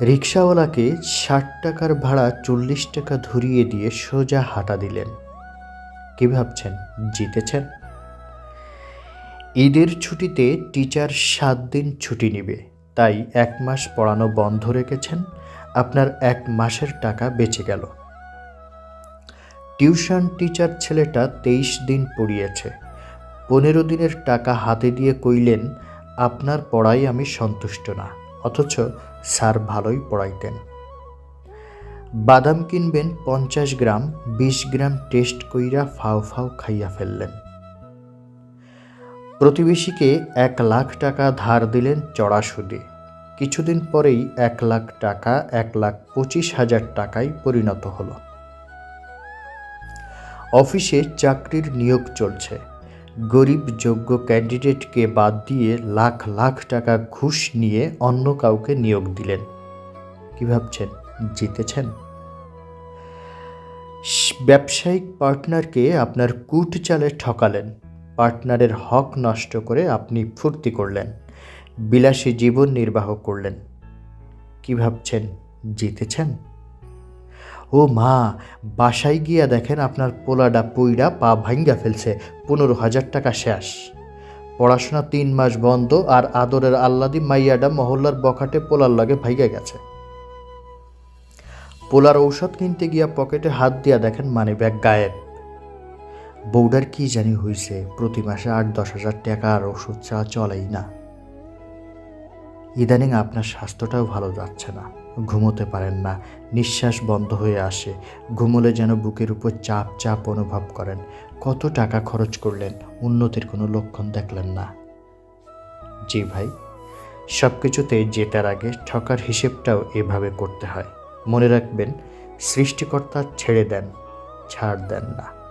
রিক্সাওয়ালাকে ষাট টাকার ভাড়া চল্লিশ টাকা ধরিয়ে দিয়ে সোজা হাঁটা দিলেন। কি ভাবছেন, জিতেছেন? ঈদের ছুটিতে টিচার সাত দিন ছুটি নিবে, তাই এক মাস পড়ানো বন্ধ রেখেছেন, আপনার এক মাসের টাকা বেঁচে গেল। টিউশন টিচার ছেলেটা তেইশ দিন পড়িয়েছে। পনেরো দিনের টাকা হাতে দিয়ে কইলেন, আপনার পড়াই আমি সন্তুষ্ট না। অথচ স্যার ভালোই পড়াইতেন। বাদাম কিনবেন পঞ্চাশ গ্রাম, বিশ গ্রাম টেস্ট কইরা ফাও ফাও খাইয়া ফেললেন। প্রতিবেশীকে এক লাখ টাকা ধার দিলেন চড়া সুদে কিছুদিন পরেই এক লাখ টাকা, এক লাখ পঁচিশ হাজার টাকায় পরিণত হলো। অফিসে চাকরির নিয়োগ চলছে। গরিব যোগ্য ক্যান্ডিডেটকে বাদ দিয়ে লাখ লাখ টাকা ঘুষ নিয়ে অন্য কাউকে নিয়োগ দিলেন। কি ভাবছেন? জিতেছেন? ব্যবসায়িক পার্টনারকে আপনার কুট চালে ঠকালেন। পার্টনারের হক নষ্ট করে আপনি ফুর্তি করলেন। বিলাসী জীবন নির্বাহ করলেন। কি ভাবছেন? জিতেছেন? ও মা, বাসায় গিয়া দেখেন আপনার পোলাডা পুইরা পা ভাঙ্গা ফেলছে, পনেরো হাজার টাকা শেষ। পড়াশোনা তিন মাস বন্ধ আর আদরের আল্লাদি মাইয়াডা মহল্লার বখাটে পোলার লাগে ভাইগা গেছে। পোলার ঔষধ কিনতে গিয়া পকেটে হাত দিয়া দেখেন মানি ব্যাগ গায়েব। বৌডার কি জানি হইছে, প্রতি মাসে আট দশ হাজার টাকা আর ওষুধ চা চলেই না। ইদানিং আপনার স্বাস্থ্যটাও ভালো যাচ্ছে না। ঘুমোতে পারেন না। নিঃশ্বাস বন্ধ হয়ে আসে। ঘুমোলে যেন বুকের উপর চাপ চাপ অনুভব করেন। কত টাকা খরচ করলেন? উন্নতির কোনো লক্ষণ দেখলেন না। জি ভাই সব কিছুতে জেতার আগে ঠকার হিসেবটাও এভাবে করতে হয়। মনে রাখবেন, সৃষ্টিকর্তা ছেড়ে দেন, ছাড় দেন না।